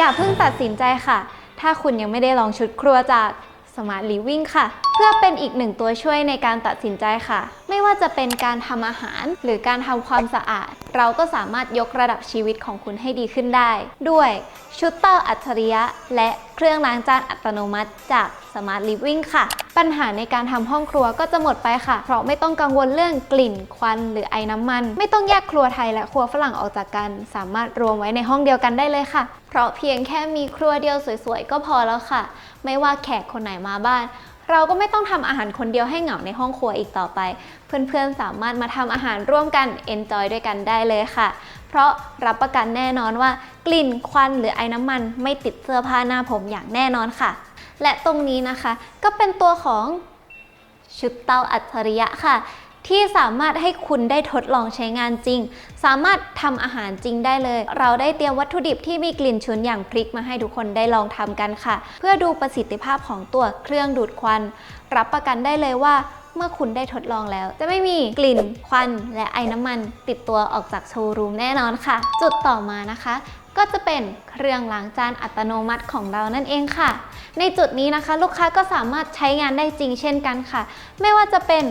อย่าเพิ่งตัดสินใจค่ะ ถ้าคุณยังไม่ได้ลองชุดครัวจาก Smart Living ค่ะ เพื่อเป็นอีกหนึ่งตัวช่วยในการตัดสินใจค่ะ ไม่ว่าจะเป็นการทำอาหาร หรือการทำความสะอาด เราก็สามารถยกระดับชีวิตของคุณให้ดีขึ้นได้ ด้วยชุดเตาอัจฉริยะ และเครื่องล้างจานอัตโนมัติจาก Smart Living ค่ะ ปัญหาในการทำห้องครัวก็จะหมดไปค่ะ เพราะไม่ต้องกังวลเรื่องกลิ่นควันหรือไอน้ำมัน ไม่ต้องแยกครัวไทยและครัวฝรั่งออกจากกัน สามารถรวมไว้ในห้องเดียวกันได้เลยค่ะ เพราะเพียงแค่มีครัวเดียวสวยๆ ก็พอแล้วค่ะ ไม่ว่าแขกคนไหนมาบ้าน เราก็ไม่ต้องทำอาหารคนเดียวให้เหงาในห้องครัวอีกต่อไป เพื่อนๆสามารถมาทำอาหารร่วมกัน enjoy ด้วยกันได้เลยค่ะ เพราะรับประกันแน่นอนว่า กลิ่นควันหรือไอ้น้ำมันไม่ติดเสื้อผ้าหน้าผมอย่างแน่นอนค่ะ และตรงนี้นะคะ ก็เป็นตัวของชุดเตาอัจฉริยะค่ะ ที่สามารถให้คุณได้ทดลองใช้งานจริง สามารถทำอาหารจริงได้เลย เราได้เตรียมวัตถุดิบที่มีกลิ่นฉุนอย่างพริกมาให้ทุกคนได้ลองทำกันค่ะ เพื่อดูประสิทธิภาพของตัวเครื่องดูดควัน รับประกันได้เลยว่าเมื่อคุณได้ทดลองแล้ว จะไม่มีกลิ่นควันและไอน้ำมันติดตัวออกจากโชว์รูมแน่นอนค่ะ จุดต่อมานะคะ ก็จะเป็นเครื่องล้างจานอัตโนมัติของเรานั่นเองค่ะ ในจุดนี้นะคะ ลูกค้าก็สามารถใช้งานได้จริงเช่นกันค่ะ ไม่ว่าจะเป็น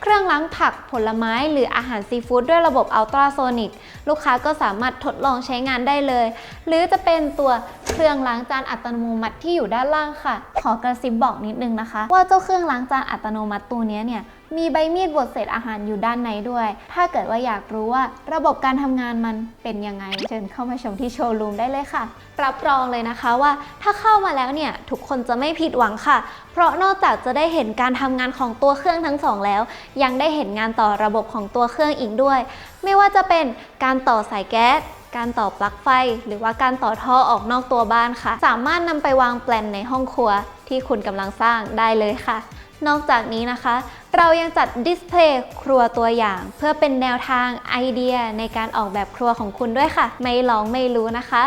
เครื่องล้างผักผลไม้หรืออาหารซีฟู้ดด้วยระบบอัลตราโซนิกลูกค้าก็สามารถทดลองใช้งานได้เลย หรือจะเป็นตัวเครื่องล้างจานอัตโนมัติที่อยู่ด้านล่างค่ะขอกระซิบบอกนิดนึงนะคะ ว่าเจ้าเครื่องล้างจานอัตโนมัติตัวนี้เนี่ยมีใบมีดบดเศษอาหารอยู่ด้านในด้วย ถ้าเกิดว่าอยากรู้ว่าระบบการทำงานมันเป็นยังไง เชิญเข้ามาชมที่โชว์รูมได้เลยค่ะ รับรองเลยนะคะว่าถ้าเข้ามาแล้วเนี่ยทุกคนจะไม่ผิดหวังค่ะ เพราะนอกจากจะได้เห็นการทำงานของตัวเครื่องทั้งสองแล้ว ยังได้เห็นงานต่อระบบของตัวเครื่องอีกด้วย ไม่ว่าจะเป็นการต่อสายแก๊ส การต่อปลั๊กไฟ หรือว่าการต่อท่อออกนอกตัวบ้านค่ะ สามารถนำไปวางแปลนในห้องครัวที่คุณกำลังสร้างได้เลยค่ะ นอกจากนี้นะคะ เรายังจัดดิสเพลย์ครัวตัวอย่าง เพื่อเป็นแนวทางไอเดียในการออกแบบครัวของคุณด้วยค่ะ ไม่ลองไม่รู้นะคะ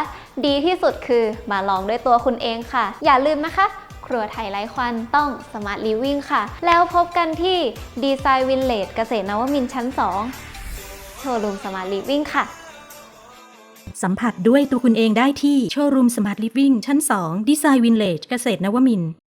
ดีที่สุดคือมาลองด้วยตัวคุณเองค่ะ อย่าลืมนะคะครัวไทยไร้ควันต้อง Smart Living ค่ะ แล้วพบกันที่ดีไซน์วินเลจเกษตรนวมินชั้น 2 โชว์รูม Smart Living ค่ะ สัมผัสด้วยตัวคุณเองได้ที่โชว์รูมสมาร์ทลิฟวิ่งชั้น 2 ดีไซน์วินเลจเกษตรนวมิน